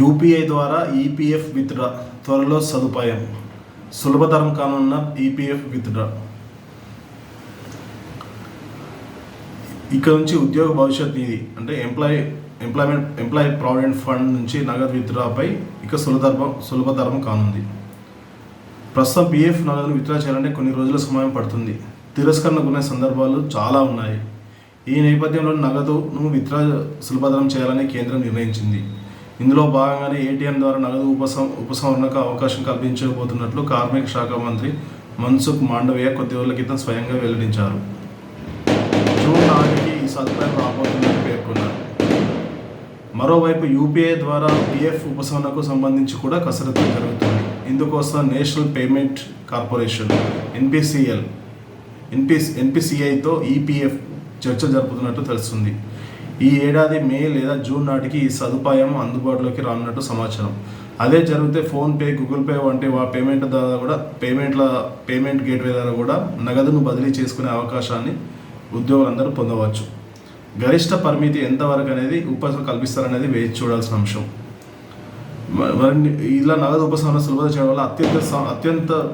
UPI ద్వారా EPF withdraw. త్వరలో సదుపాయం. సులభతరం కానున్న ఈపీఎఫ్ విత్డ్రా. ఇక్కడ నుంచి ఉద్యోగ భవిష్యత్ నిధి అంటే employ employment employ provident fund నుంచి నగదు విత్డ్రాపై ఇక సులభతరం సులభతరం కానుంది. ప్రస్తుతం పీఎఫ్ నగదును విత్డ్రా చేయాలంటే కొన్ని రోజుల సమయం పడుతుంది. తిరస్కరణకునే సందర్భాలు చాలా ఉన్నాయి. ఈ నేపథ్యంలో నగదును విత్డ్రా సులభతరం చేయాలని కేంద్రం నిర్ణయించింది. ఇందులో భాగంగానే ఏటీఎం ద్వారా నగదు ఉపసం ఉపసంహరణకు అవకాశం కల్పించబోతున్నట్లు కార్మిక శాఖ మంత్రి మన్సుఖ్ మాండవీయ కొద్ది రోజుల క్రితం స్వయంగా వెల్లడించారు. జూన్ నాటికి ఈ సదుపాయం రాబోతుందని పేర్కొన్నారు. మరోవైపు యూపీఐ ద్వారా పిఎఫ్ ఉపశమనకు సంబంధించి కూడా కసరత్తు జరుగుతుంది. ఇందుకోసం national payment corporation NPCL NP ఎన్పిసిఐతో EPF చర్చ జరుపుతున్నట్టు తెలుస్తుంది. ఈ ఏడాది మే లేదా జూన్ నాటికి ఈ సదుపాయం అందుబాటులోకి రానున్నట్టు సమాచారం. అదే జరిగితే ఫోన్పే గూగుల్ పే వంటి వా పేమెంట్ ద్వారా కూడా పేమెంట్ల పేమెంట్ గేట్వే ద్వారా కూడా నగదును బదిలీ చేసుకునే అవకాశాన్ని ఉద్యోగులందరూ పొందవచ్చు. గరిష్ట పరిమితి ఎంతవరకు అనేది ఉపశమనం కల్పిస్తారనేది వేచి చూడాల్సిన అంశం. మ- ఇలా నగదు ఉపశమన సులభత చేయడం వల్ల అత్యంత అత్యంత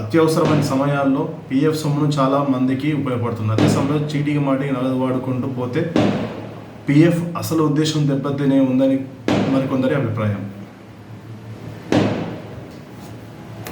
అత్యవసరమైన సమయాల్లో పిఎఫ్ సొమ్మును చాలా మందికి ఉపయోగపడుతుంది. అదే సమయంలో చీటికి మాటికి నగదు వాడుకుంటూ పోతే పిఎఫ్ అసలు ఉద్దేశం దెబ్బతినే ఉందని మరికొందరి అభిప్రాయం.